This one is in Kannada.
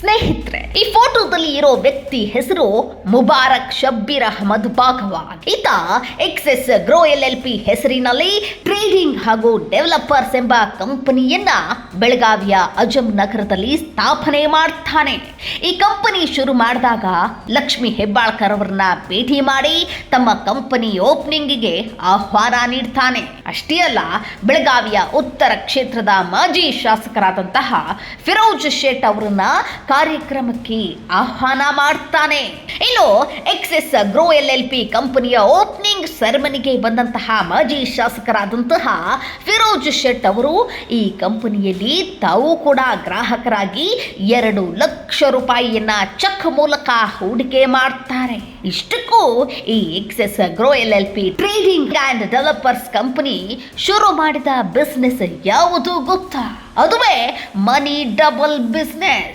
ಸ್ನೇಹಿತರೆ, ಈ ಫೋಟೋದಲ್ಲಿ ಇರೋ ವ್ಯಕ್ತಿ ಹೆಸರು ಮುಬಾರಕ್ ಶಬ್ಬೀರ್ ಅಹಮದ್ ಬಾಗವಾನ್ ಈತ excess grow L L P ಹೆಸರಿನಲ್ಲಿ ಟ್ರೇಡಿಂಗ್ ಹಾಗೂ ಡೆವಲಪರ್ಸ್ ಎಂಬ ಕಂಪನಿಯನ್ನ ಬೆಳಗಾವಿಯ ಅಜಮ್ ನಗರದಲ್ಲಿ ಸ್ಥಾಪನೆ ಮಾಡ್ತಾನೆ. ಈ ಕಂಪನಿ ಶುರು ಮಾಡಿದಾಗ ಲಕ್ಷ್ಮಿ ಹೆಬ್ಬಾಳ್ಕರ್ ಅವರನ್ನ ಭೇಟಿ ಮಾಡಿ ತಮ್ಮ ಕಂಪನಿ ಓಪನಿಂಗಿಗೆ ಆಹ್ವಾನ ನೀಡ್ತಾನೆ. ಅಷ್ಟೇ ಅಲ್ಲ, ಬೆಳಗಾವಿಯ ಉತ್ತರ ಕ್ಷೇತ್ರದ ಮಾಜಿ ಶಾಸಕರಾದಂತಹ ಫಿರೋಜ್ ಶೇಟ್ ಅವರನ್ನ ಕಾರ್ಯಕ್ರಮಕ್ಕೆ ಆಹ್ವಾನ ಮಾಡ್ತಾನೆ. ಇನ್ನು excess grow L L P ಕಂಪನಿಯ ಓಪನಿಂಗ್ ಸೆರೆಮನಿಗೆ ಬಂದಂತಹ ಮಾಜಿ ಶಾಸಕರಾದಂತಹ ಫಿರೋಜ್ ಶೆಟ್ ಅವರು ಈ ಕಂಪನಿಯಲ್ಲಿ ತಾವು ಕೂಡ ಗ್ರಾಹಕರಾಗಿ ಎರಡು ಲಕ್ಷ ರೂಪಾಯಿಯನ್ನ ಚೆಕ್ ಮೂಲಕ ಹೂಡಿಕೆ ಮಾಡ್ತಾರೆ. ಇಷ್ಟಕ್ಕೂ ಈ excess grow L L P trading and developers company ಶುರು ಮಾಡಿದ ಬಿಸ್ನೆಸ್ ಯಾವುದು ಗೊತ್ತಾ? ಅದುವೇ ಮನಿ ಡಬಲ್ ಬಿಸ್ನೆಸ್